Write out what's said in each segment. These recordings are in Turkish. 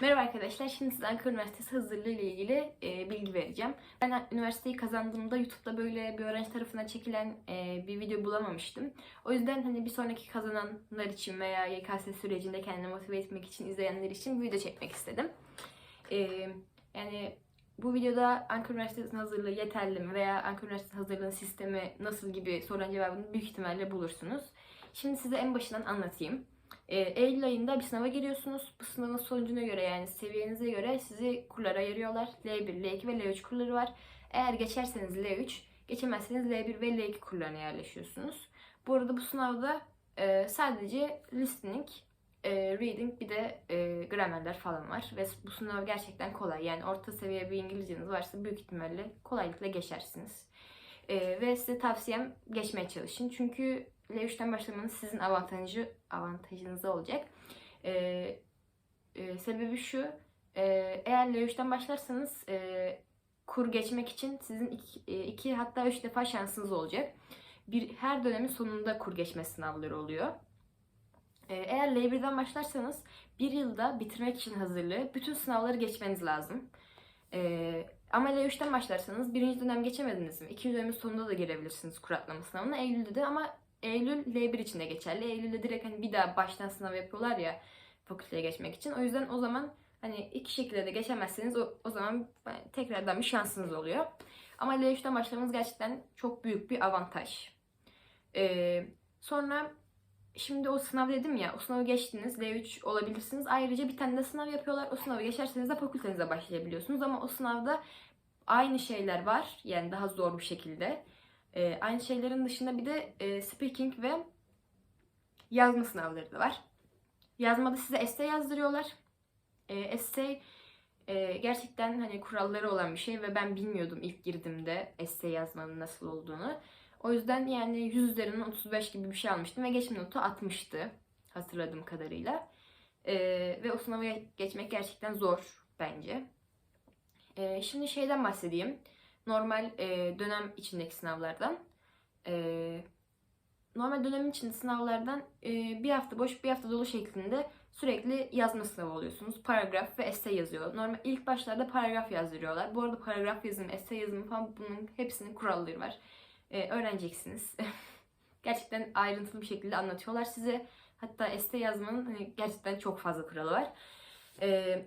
Merhaba arkadaşlar. Şimdi size Ankara Üniversitesi hazırlığı ile ilgili e, bilgi vereceğim. Ben üniversiteyi kazandığımda YouTube'da böyle bir öğrenci tarafından çekilen e, bir video bulamamıştım. O yüzden hani bir sonraki kazananlar için veya YKS sürecinde kendini motive etmek için izleyenler için video çekmek istedim. E, yani bu videoda Ankara Üniversitesi'nin hazırlığı yeterli mi veya Ankara Üniversitesi hazırlığının sistemi nasıl gibi sorunun cevabını büyük ihtimalle bulursunuz. Şimdi size en başından anlatayım. E, Eylül ayında bir sınava giriyorsunuz. Bu sınavın sonucuna göre yani seviyenize göre sizi kurlara ayırıyorlar. L1, L2 ve L3 kurları var. Eğer geçerseniz L3, geçemezseniz L1 ve L2 kurlarına yerleşiyorsunuz. Bu arada bu sınavda e, sadece listening, e, reading bir de e, gramerler falan var. Ve bu sınav gerçekten kolay. Yani orta seviye bir İngilizceniz varsa büyük ihtimalle kolaylıkla geçersiniz. E, ve size tavsiyem geçmeye çalışın. Çünkü L3'ten başlamanız sizin avantajı avantajınıza olacak. Ee, e, sebebi şu, e, eğer L3'ten başlarsanız e, kur geçmek için sizin iki, e, iki hatta üç defa şansınız olacak. Bir her dönemin sonunda kur geçme sınavları oluyor. E, eğer L1'den başlarsanız bir yılda bitirmek için hazırlığı bütün sınavları geçmeniz lazım. E, ama L3'ten başlarsanız birinci dönem geçemediniz mi? İkinci dönemin sonunda da girebilirsiniz kur atlama sınavına. Eylül'de de ama Eylül L1 için de geçerli. Eylül'de direkt hani bir daha baştan sınav yapıyorlar ya fakülteye geçmek için. O yüzden o zaman hani iki şekilde de geçemezseniz o, o zaman tekrardan bir şansınız oluyor. Ama L3'ten başlamanız gerçekten çok büyük bir avantaj. Ee, sonra şimdi o sınav dedim ya o sınavı geçtiniz L3 olabilirsiniz. Ayrıca bir tane de sınav yapıyorlar. O sınavı geçerseniz de fakültenize başlayabiliyorsunuz. Ama o sınavda aynı şeyler var. Yani daha zor bir şekilde. E, aynı şeylerin dışında bir de e, speaking ve yazma sınavları da var. Yazmada size essay yazdırıyorlar. E, essay e, gerçekten hani kuralları olan bir şey ve ben bilmiyordum ilk girdiğimde essay yazmanın nasıl olduğunu. O yüzden yani 100 üzerinden 35 gibi bir şey almıştım ve geçme notu 60'tı hatırladığım kadarıyla. E, ve o sınavı geçmek gerçekten zor bence. E, şimdi şeyden bahsedeyim normal e, dönem içindeki sınavlardan. E, normal dönem içinde sınavlardan e, bir hafta boş bir hafta dolu şeklinde sürekli yazma sınavı oluyorsunuz. Paragraf ve essay yazıyor. Normal ilk başlarda paragraf yazdırıyorlar. Bu arada paragraf yazımı, essay yazımı falan bunun hepsinin kuralları var. E, öğreneceksiniz. gerçekten ayrıntılı bir şekilde anlatıyorlar size. Hatta essay yazmanın hani, gerçekten çok fazla kuralı var. E,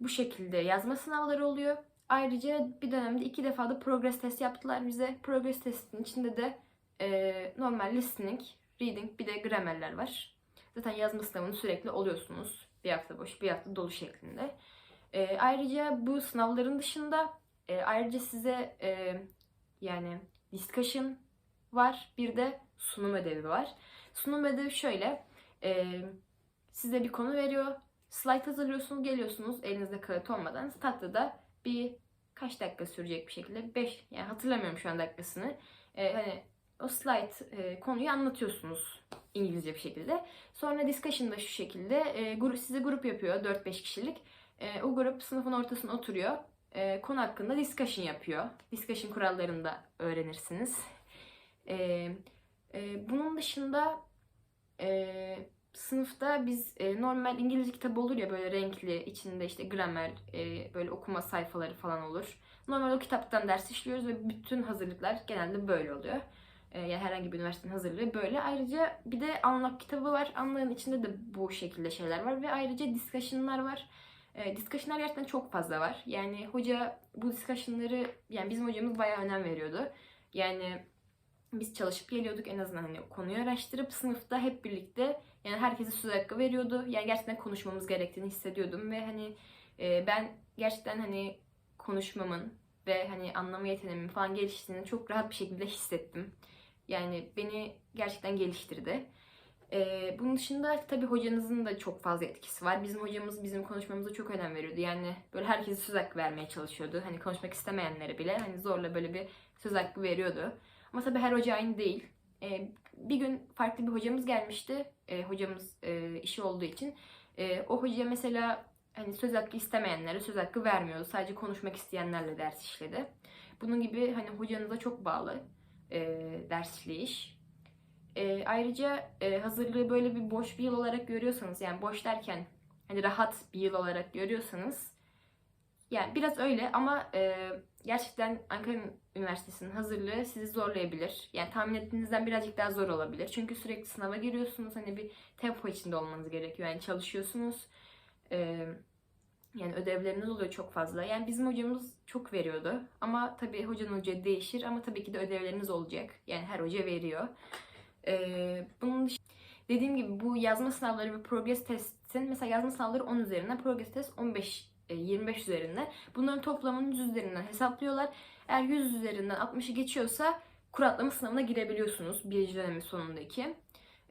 bu şekilde yazma sınavları oluyor. Ayrıca bir dönemde iki defa da progress test yaptılar bize. Progress testin içinde de e, normal listening, reading bir de gramerler var. Zaten yazma sınavını sürekli oluyorsunuz. Bir hafta boş, bir hafta dolu şeklinde. E, ayrıca bu sınavların dışında e, ayrıca size e, yani discussion var. Bir de sunum ödevi var. Sunum ödevi şöyle. E, size bir konu veriyor. Slide hazırlıyorsunuz, geliyorsunuz elinizde kağıt olmadan. Tahtada bir kaç dakika sürecek bir şekilde 5 yani hatırlamıyorum şu an dakikasını. Ee, hani o slide e, konuyu anlatıyorsunuz İngilizce bir şekilde. Sonra discussion'da şu şekilde e, grup, size grup yapıyor 4-5 kişilik. E, o grup sınıfın ortasına oturuyor. E, konu hakkında discussion yapıyor. Discussion kurallarını da öğrenirsiniz. E, e, bunun dışında e, sınıfta biz e, normal İngilizce kitabı olur ya böyle renkli içinde işte gramer e, böyle okuma sayfaları falan olur. Normal o kitaptan ders işliyoruz ve bütün hazırlıklar genelde böyle oluyor. E, yani herhangi bir üniversitenin hazırlığı böyle. Ayrıca bir de anlak kitabı var. Anlağın içinde de bu şekilde şeyler var ve ayrıca discussion'lar var. E, discussion'lar gerçekten çok fazla var. Yani hoca bu discussion'ları yani bizim hocamız bayağı önem veriyordu. Yani biz çalışıp geliyorduk en azından hani konuyu araştırıp sınıfta hep birlikte yani herkese söz hakkı veriyordu. Yani gerçekten konuşmamız gerektiğini hissediyordum ve hani e, ben gerçekten hani konuşmamın ve hani anlama yeteneğimin falan geliştiğini çok rahat bir şekilde hissettim. Yani beni gerçekten geliştirdi. Ee, bunun dışında tabii hocanızın da çok fazla etkisi var. Bizim hocamız bizim konuşmamıza çok önem veriyordu. Yani böyle herkese söz hakkı vermeye çalışıyordu. Hani konuşmak istemeyenlere bile hani zorla böyle bir söz hakkı veriyordu. Ama tabii her hoca aynı değil. Ee, bir gün farklı bir hocamız gelmişti. Ee, hocamız e, işi olduğu için. Ee, o hoca mesela hani söz hakkı istemeyenlere söz hakkı vermiyordu. Sadece konuşmak isteyenlerle ders işledi. Bunun gibi hani hocanıza çok bağlı e, ders işleyiş. E, ayrıca e, hazırlığı böyle bir boş bir yıl olarak görüyorsanız yani boş derken hani rahat bir yıl olarak görüyorsanız yani biraz öyle ama e, gerçekten Ankara Üniversitesi'nin hazırlığı sizi zorlayabilir. Yani tahmin ettiğinizden birazcık daha zor olabilir. Çünkü sürekli sınava giriyorsunuz. Hani bir tempo içinde olmanız gerekiyor. Yani çalışıyorsunuz. E, yani ödevleriniz oluyor çok fazla. Yani bizim hocamız çok veriyordu. Ama tabii hocanın hoca değişir. Ama tabii ki de ödevleriniz olacak. Yani her hoca veriyor. E, bunun dışında dediğim gibi bu yazma sınavları ve progress testin mesela yazma sınavları 10 üzerinden, progress test 15 e, 25 üzerinde. Bunların toplamını 100 üzerinden hesaplıyorlar. Eğer 100 üzerinden 60'ı geçiyorsa kuratlama sınavına girebiliyorsunuz birinci dönemin sonundaki.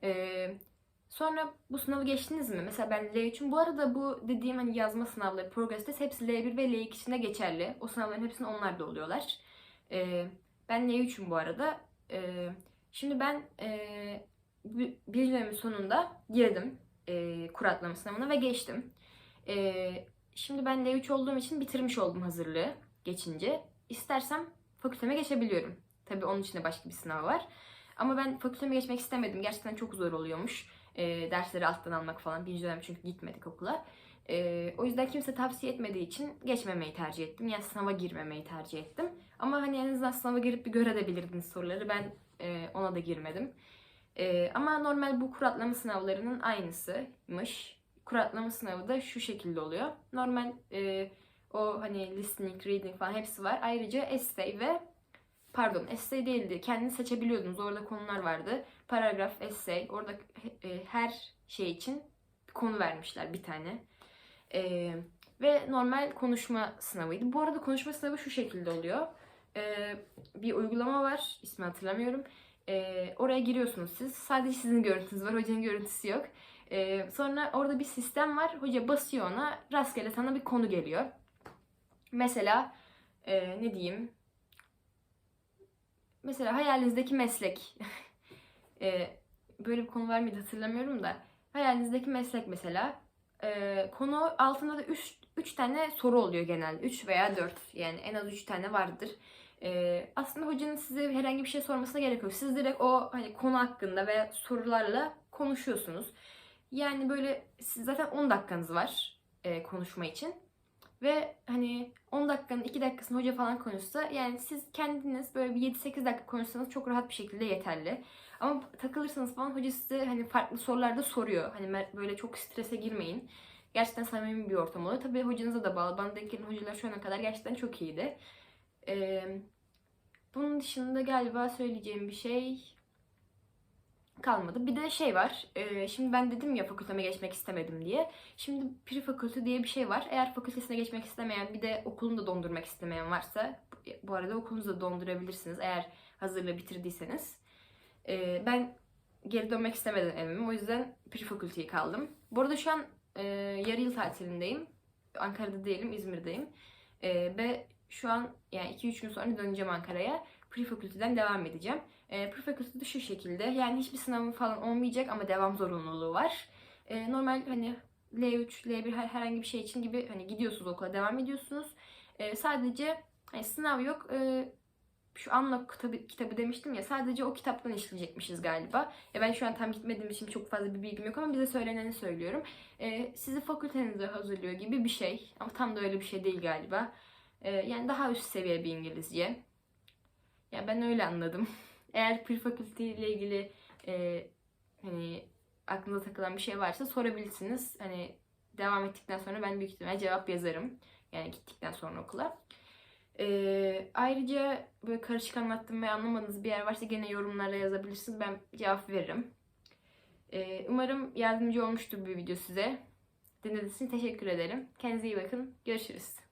Ee, sonra bu sınavı geçtiniz mi? Mesela ben L3'üm. Bu arada bu dediğim hani yazma sınavları, progress test hepsi L1 ve L2 içinde geçerli. O sınavların hepsini onlar da oluyorlar. Ee, ben L3'üm bu arada. Ee, şimdi ben e, birinci dönemin sonunda girdim e, kuratlama sınavına ve geçtim. E, Şimdi ben L3 olduğum için bitirmiş oldum hazırlığı geçince. İstersem fakülteme geçebiliyorum. Tabii onun için de başka bir sınav var. Ama ben fakülteme geçmek istemedim. Gerçekten çok zor oluyormuş. E, dersleri alttan almak falan. Birinci dönem çünkü gitmedik okula. E, o yüzden kimse tavsiye etmediği için geçmemeyi tercih ettim. Yani sınava girmemeyi tercih ettim. Ama hani en azından sınava girip bir görebilirdiniz soruları. Ben e, ona da girmedim. E, ama normal bu kuratlama sınavlarının aynısıymış kuratlama sınavı da şu şekilde oluyor. Normal e, o hani listening, reading falan hepsi var. Ayrıca essay ve pardon essay değildi. Kendini seçebiliyordunuz. Orada konular vardı. Paragraf, essay. Orada e, her şey için konu vermişler bir tane. E, ve normal konuşma sınavıydı. Bu arada konuşma sınavı şu şekilde oluyor. E, bir uygulama var. İsmi hatırlamıyorum. E, oraya giriyorsunuz siz. Sadece sizin görüntünüz var. Hocanın görüntüsü yok. Ee, sonra orada bir sistem var. Hoca basıyor ona. Rastgele sana bir konu geliyor. Mesela e, ne diyeyim? Mesela hayalinizdeki meslek. e, böyle bir konu var mıydı hatırlamıyorum da. Hayalinizdeki meslek mesela. E, konu altında da 3 3 tane soru oluyor genelde. 3 veya 4. Yani en az 3 tane vardır. Ee, aslında hocanın size herhangi bir şey sormasına gerek yok. Siz direkt o hani konu hakkında veya sorularla konuşuyorsunuz. Yani böyle siz zaten 10 dakikanız var e, konuşma için. Ve hani 10 dakikanın 2 dakikasını hoca falan konuşsa yani siz kendiniz böyle bir 7-8 dakika konuşsanız çok rahat bir şekilde yeterli. Ama takılırsanız falan hoca size hani farklı sorular da soruyor. Hani böyle çok strese girmeyin. Gerçekten samimi bir ortam oluyor. Tabii hocanıza da bağlı. Bana denk hocalar şu ana kadar gerçekten çok iyiydi. Ee, bunun dışında galiba söyleyeceğim bir şey kalmadı. Bir de şey var. E, şimdi ben dedim ya fakülteme geçmek istemedim diye. Şimdi pre fakülte diye bir şey var. Eğer fakültesine geçmek istemeyen bir de okulunu da dondurmak istemeyen varsa bu arada okulunuzu da dondurabilirsiniz eğer hazırlığı bitirdiyseniz. E, ben geri dönmek istemedim evime. O yüzden pre fakülteye kaldım. Bu arada şu an e, yarı yıl tatilindeyim. Ankara'da değilim, İzmir'deyim. E, ve şu an yani 2-3 gün sonra döneceğim Ankara'ya. Pre fakülteden devam edeceğim. E, Prefakültü de şu şekilde. Yani hiçbir sınavın falan olmayacak ama devam zorunluluğu var. E, normal hani L3, L1 her, herhangi bir şey için gibi hani gidiyorsunuz okula devam ediyorsunuz. E, sadece hani sınav yok. E, şu anla kitabı, kitabı demiştim ya sadece o kitaptan işleyecekmişiz galiba. Ya ben şu an tam gitmediğim için çok fazla bir bilgim yok ama bize söyleneni söylüyorum. E, sizi fakültenize hazırlıyor gibi bir şey. Ama tam da öyle bir şey değil galiba. E, yani daha üst seviye bir İngilizce. Ya ben öyle anladım. Eğer pre ile ilgili e, hani aklınıza takılan bir şey varsa sorabilirsiniz. Hani devam ettikten sonra ben büyük ihtimalle cevap yazarım. Yani gittikten sonra okula. E, ayrıca böyle karışık anlattığım ve anlamadığınız bir yer varsa gene yorumlara yazabilirsiniz. Ben cevap veririm. E, umarım yardımcı olmuştur bu video size. Dinlediğiniz için teşekkür ederim. Kendinize iyi bakın. Görüşürüz.